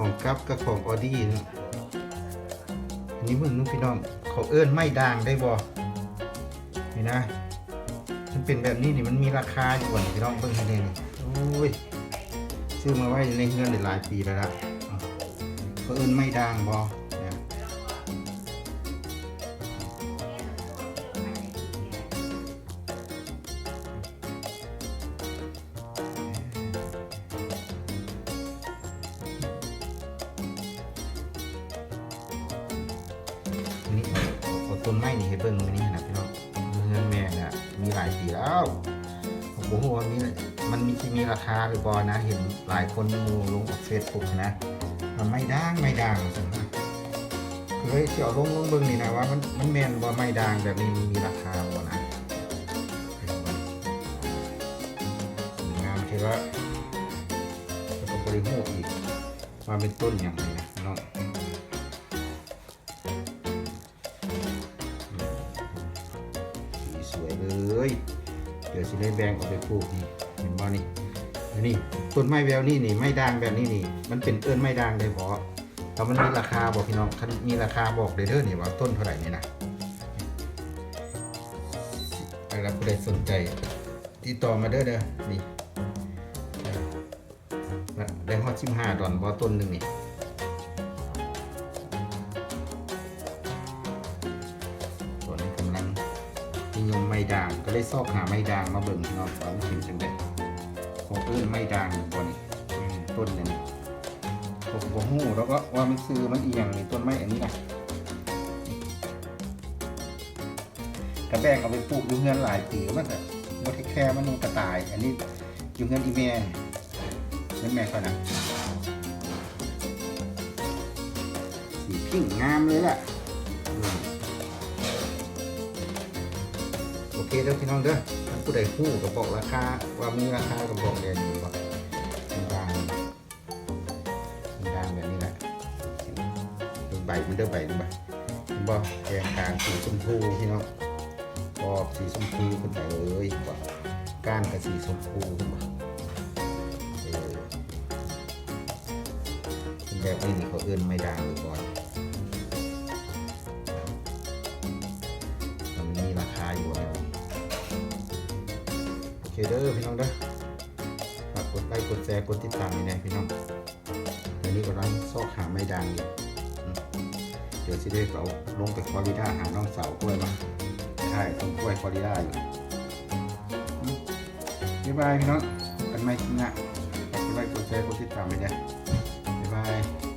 ของกับกับของออดี้นะอันนี้เบิ่งนู้นพี่น้องเขาเอิ้นไม่ด่างได้บ่นี่นะ มันเป็นแบบนี้นี่มันมีราคาอยู่ก่อนพี่น้องเบิ่งให้แน่นี่โอ้ยซื้อมาไว้ในเงินหลายปีแล้วล่ะเขาเอิ้นไม่ด่างบ่ ต้นไม้นี่ให้เบิ่งมื้อนี้นะพี่น้องเงินแม่น่ะมีหลายปีแล้วผมบ่ฮู้ว่ามีมันมีที่มีราคาหรือบ่นะ เห็นหลายคนมูลงเฟซบุ๊กนะ มันไม่ด่างไม่ด่างซั่นะคือเฮ้ยสิเอาลงลงเบิ่งนี่นะว่ามันมันแม่นบ่ไม่ด่างแบบนี้มันมีราคาบ่นะงามที่ว่าแล้วก็บ่ได้ฮู้อีกว่าเป็นต้นหยังนี่นะน้อง สวยเลย เดี๋ยวสิได้แบ่งออกไปปลูกนี่เห็นบ่นี่นนี้ต้นไม้แววนี่นี่ไม้ด่างแบบนี้นี่ มันเป็นเอิ้นไม้ด่างได้บ่ถ้ามันมีราคาบอกพี่น้องคันมีราคาบอกเด้อเด้อนี่ว่าต้นเท่าไหร่นี่นะใครรับผู้ใดสนใจติดต่อมาเด้อเด้อนี่ได้ฮอด15ดอนบ่ต้นหนึ่งนี่ นิยมไม้ด่าง ก็เลยซอกหาไม้ด่างมาเบิ่งพี่น้องว่ามันเป็นจังไดของเอิ้นไม้ด่างตัวนี้ต้นนี่ยนี่ผมบ่ฮู้แล้วก็ว่ามันซื้อมันอีหยังนี่ต้นไม้อันนี้นะกระแบงเอาไปปลูกอยู่เงินหลายปีแล้วมันก็บ่ได้แค่มันกระต่าย อันนี้อยู่เงินอีแม่นี่แม่เขานะสีพิ้งงามเลยล่ะ เคเด้อพี่น้องเด้อผู้ใดฮู้ก็บอกราคาว่ามีราคาก็บอกเรียนอยู่ว่าดังดังแบบนี้แหละดูใบมันเด้อใบดูใบเห็นบ่แกงกลางสีชมพูพี่น้องขอบสีชมพูขึ้นไปเลยบ่ก้านกับสีชมพูขึ้นมาเออเป็นแบบนี้นี่เขาเอื้นไม่ดังเลยก่อนมันมีราคาอยู่แล้วโอ เคเด้อพี่น้องเด้อฝากกดไลค์กดแชร์กดติดตามให้แน่พี่น้องเดี๋ยวนี้กำลังซอกหาไม้ดังอยู่เดี๋ยวสิได้เอาลงไปฟลอริดาหาน้องสาวกล้วยมาใช่ต้องกล้วยฟลอริดาอยู่บ๊ายบายพี่น้องกันใหม่คลิปหน้าฝากกดไลค์กดแชร์กดติดตามให้แน่บ๊ายบาย